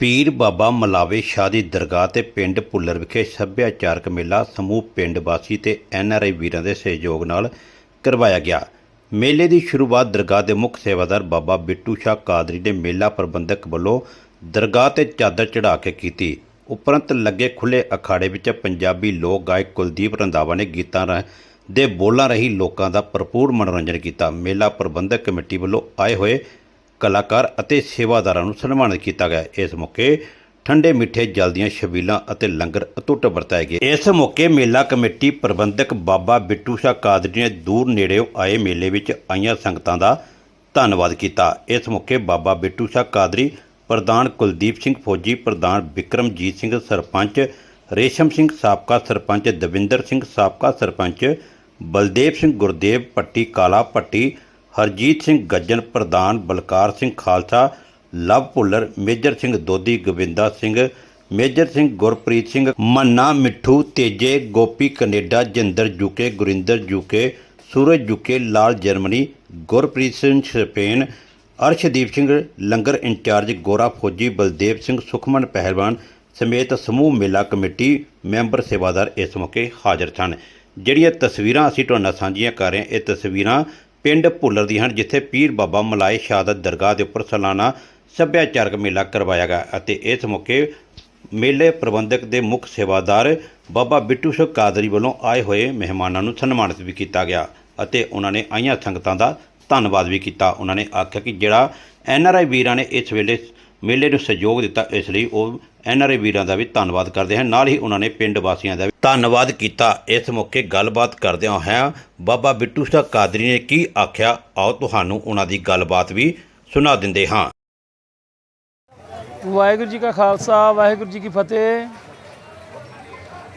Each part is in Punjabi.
ਪੀਰ ਬਾਬਾ ਮਲਾਵੇ ਸ਼ਾਹ ਦੀ ਦਰਗਾਹ ਤੇ ਪਿੰਡ ਪੁੱਲਰ ਵਿਖੇ ਸੱਭਿਆਚਾਰਕ ਮੇਲਾ ਸਮੂਹ ਪਿੰਡ ਵਾਸੀ ਤੇ ਐਨਆਰਆਈ ਵੀਰਾਂ ਦੇ ਸਹਿਯੋਗ ਨਾਲ ਕਰਵਾਇਆ ਗਿਆ। ਮੇਲੇ ਦੀ ਸ਼ੁਰੂਆਤ ਦਰਗਾਹ ਦੇ ਮੁੱਖ ਸੇਵਾਦਾਰ ਬਾਬਾ ਬਿੱਟੂ ਸ਼ਾਹ ਕਾਦਰੀ ਦੇ ਮੇਲਾ ਪ੍ਰਬੰਧਕ ਵੱਲੋਂ ਦਰਗਾਹ ਤੇ ਚਾਦਰ ਚੜ੍ਹਾ ਕੇ ਕੀਤੀ। ਉਪਰੰਤ ਲੱਗੇ ਖੁੱਲੇ ਅਖਾੜੇ ਵਿੱਚ ਪੰਜਾਬੀ ਲੋਕ ਗਾਇਕ ਕੁਲਦੀਪ ਰੰਧਾਵਾ ਨੇ ਗੀਤਾਂ ਰਾਹੀਂ ਦੇ ਬੋਲਾਂ ਰਹੀ ਲੋਕਾਂ ਦਾ ਭਰਪੂਰ ਮਨੋਰੰਜਨ ਕੀਤਾ। ਮੇਲਾ ਪ੍ਰਬੰਧਕ ਕਮੇਟੀ ਵੱਲੋਂ ਆਏ ਹੋਏ ਕਲਾਕਾਰ ਅਤੇ ਸੇਵਾਦਾਰਾਂ ਨੂੰ ਸਨਮਾਨਿਤ ਕੀਤਾ ਗਿਆ। ਇਸ ਮੌਕੇ ਠੰਡੇ ਮਿੱਠੇ ਜਲ ਦੀਆਂ ਛਬੀਲਾਂ ਅਤੇ ਲੰਗਰ ਅਟੁੱਟ ਵਰਤਾਏ ਗਏ। ਇਸ ਮੌਕੇ ਮੇਲਾ ਕਮੇਟੀ ਪ੍ਰਬੰਧਕ ਬਾਬਾ ਬਿੱਟੂ ਸ਼ਾਹ ਕਾਦਰੀ ਨੇ ਦੂਰ ਨੇੜਿਓਂ ਆਏ ਮੇਲੇ ਵਿੱਚ ਆਈਆਂ ਸੰਗਤਾਂ ਦਾ ਧੰਨਵਾਦ ਕੀਤਾ। ਇਸ ਮੌਕੇ ਬਾਬਾ ਬਿੱਟੂ ਸ਼ਾਹ ਕਾਦਰੀ, ਪ੍ਰਧਾਨ ਕੁਲਦੀਪ ਸਿੰਘ ਫੌਜੀ, ਪ੍ਰਧਾਨ ਵਿਕਰਮਜੀਤ ਸਿੰਘ ਸਰਪੰਚ, ਰੇਸ਼ਮ ਸਿੰਘ ਸਾਬਕਾ ਸਰਪੰਚ ਦਵਿੰਦਰ ਸਿੰਘ ਸਾਬਕਾ ਸਰਪੰਚ, ਬਲਦੇਵ ਸਿੰਘ ਗੁਰਦੇਵ, ਪੱਟੀ ਕਾਲਾ ਪੱਟੀ ਹਰਜੀਤ ਸਿੰਘ ਗੱਜਨ ਪ੍ਰਧਾਨ Balkar Singh Khalsa, Love Bhullar, Major Singh Dodi Gobinda Singh, Major Singh Gurpreet Singh, Manna Mithu, Teje, Gopi Canada, Jinder UK, Gurinder UK, Suraj UK, Lal Germany, Gurpreet Singh Spain, Arshdeep Singh langar incharge, Gora Fauji, Baldev Singh Sukhman ਪਹਿਲਵਾਨ ਸਮੇਤ ਸਮੂਹ ਮੇਲਾ ਕਮੇਟੀ ਮੈਂਬਰ ਸੇਵਾਦਾਰ ਇਸ ਮੌਕੇ ਹਾਜ਼ਰ ਸਨ। ਜਿਹੜੀਆਂ ਤਸਵੀਰਾਂ ਅਸੀਂ ਤੁਹਾਡੇ ਨਾਲ ਸਾਂਝੀਆਂ ਕਰ ਰਹੇ ਹਾਂ, ਇਹ ਤਸਵੀਰਾਂ ਪਿੰਡ ਭੁੱਲਰ ਦੀ ਹਨ, ਜਿੱਥੇ ਪੀਰ ਬਾਬਾ ਮਲਾਏ ਸ਼ਹਾਦਤ ਦਰਗਾਹ ਦੇ ਉੱਪਰ ਸਾਲਾਨਾ ਸੱਭਿਆਚਾਰਕ ਮੇਲਾ ਕਰਵਾਇਆ ਗਿਆ ਅਤੇ ਇਸ ਮੌਕੇ ਮੇਲੇ ਪ੍ਰਬੰਧਕ ਦੇ ਮੁੱਖ ਸੇਵਾਦਾਰ ਬਾਬਾ ਬਿੱਟੂ ਸਿੰਘ ਕਾਦਰੀ ਵੱਲੋਂ ਆਏ ਹੋਏ ਮਹਿਮਾਨਾਂ ਨੂੰ ਸਨਮਾਨਿਤ ਵੀ ਕੀਤਾ ਗਿਆ ਅਤੇ ਉਹਨਾਂ ਨੇ ਆਈਆਂ ਸੰਗਤਾਂ ਦਾ ਧੰਨਵਾਦ ਵੀ ਕੀਤਾ। ਉਹਨਾਂ ਨੇ ਆਖਿਆ ਕਿ ਜਿਹੜਾ ਐੱਨ ਆਰ ਆਈ ਵੀਰਾਂ ਨੇ ਇਸ ਵੇਲੇ ਮੇਲੇ ਨੂੰ ਸਹਿਯੋਗ ਦਿੱਤਾ, ਇਸ ਲਈ ਉਹ ਐਨਆਰਆਈ ਵੀਰਾਂ ਦਾ ਵੀ ਧੰਨਵਾਦ ਕਰਦੇ ਹਾਂ। ਨਾਲ ਹੀ ਉਹਨਾਂ ਨੇ ਪਿੰਡ ਵਾਸੀਆਂ ਦਾ ਵੀ ਧੰਨਵਾਦ ਕੀਤਾ। ਇਸ ਮੌਕੇ ਗੱਲਬਾਤ ਕਰਦਿਆਂ ਹੋਇਆਂ ਬਾਬਾ ਬਿੱਟੂ ਸਾਹਿਬ ਕਾਦਰੀ ਨੇ ਕੀ ਆਖਿਆ, ਆਓ ਤੁਹਾਨੂੰ ਉਹਨਾਂ ਦੀ ਗੱਲਬਾਤ ਵੀ ਸੁਣਾ ਦਿੰਦੇ ਹਾਂ। ਵਾਹਿਗੁਰੂ ਜੀ ਕਾ ਖਾਲਸਾ, ਵਾਹਿਗੁਰੂ ਜੀ ਕੀ ਫਤਿਹ।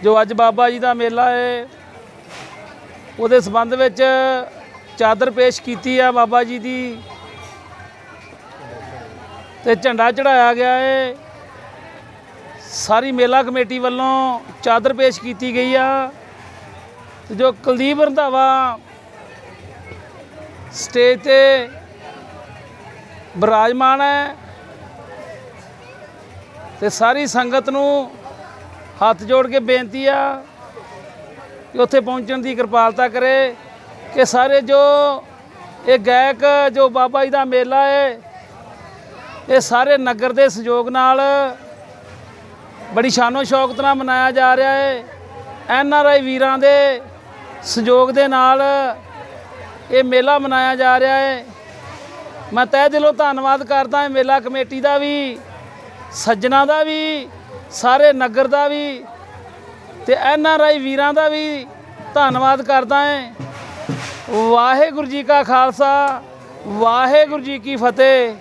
ਜੋ ਅੱਜ ਬਾਬਾ ਜੀ ਦਾ ਮੇਲਾ ਹੈ ਉਹਦੇ ਸੰਬੰਧ ਵਿੱਚ ਚਾਦਰ ਪੇਸ਼ ਕੀਤੀ ਆ ਬਾਬਾ ਜੀ ਦੀ ਤੇ ਝੰਡਾ ਚੜਾਇਆ ਗਿਆ ਹੈ ਸਾਰੀ ਮੇਲਾ ਕਮੇਟੀ ਵੱਲੋਂ ਚਾਦਰ ਪੇਸ਼ ਕੀਤੀ ਗਈ ਆ। ਤੇ ਜੋ ਕੁਲਦੀਪ ਰੰਧਾਵਾ ਸਟੇਜ ਤੇ ਬਿਰਾਜਮਾਨ ਹੈ ਤੇ ਸਾਰੀ ਸੰਗਤ ਨੂੰ ਹੱਥ ਜੋੜ ਕੇ ਬੇਨਤੀ ਆ ਕਿ ਉੱਥੇ ਪਹੁੰਚਣ ਦੀ ਕਿਰਪਾਲਤਾ ਕਰੇ ਕਿ ਸਾਰੇ ਜੋ ਇਹ ਗਾਇਕ, ਜੋ ਬਾਬਾ ਜੀ ਦਾ ਮੇਲਾ ਹੈ, ਇਹ ਸਾਰੇ ਨਗਰ ਦੇ ਸਹਿਯੋਗ ਨਾਲ ਬੜੀ ਸ਼ਾਨੋ ਸ਼ੌਕਤ ਨਾਲ ਮਨਾਇਆ ਜਾ ਰਿਹਾ ਹੈ ਐਨ ਆਰ ਆਈ ਵੀਰਾਂ ਦੇ ਸਹਿਯੋਗ ਦੇ ਨਾਲ ਇਹ ਮੇਲਾ ਮਨਾਇਆ ਜਾ ਰਿਹਾ ਹੈ ਮੈਂ ਤਹਿ ਦਿਲੋਂ ਧੰਨਵਾਦ ਕਰਦਾ ਹਾਂ ਮੇਲਾ ਕਮੇਟੀ ਦਾ ਵੀ, ਸੱਜਣਾ ਦਾ ਵੀ, ਸਾਰੇ ਨਗਰ ਦਾ ਵੀ ਤੇ ਐਨ ਆਰ ਆਈ ਵੀਰਾਂ ਦਾ ਵੀ ਧੰਨਵਾਦ ਕਰਦਾ ਹਾਂ ਵਾਹਿਗੁਰੂ ਜੀ ਕਾ ਖਾਲਸਾ, ਵਾਹਿਗੁਰੂ ਜੀ ਕੀ ਫਤਿਹ।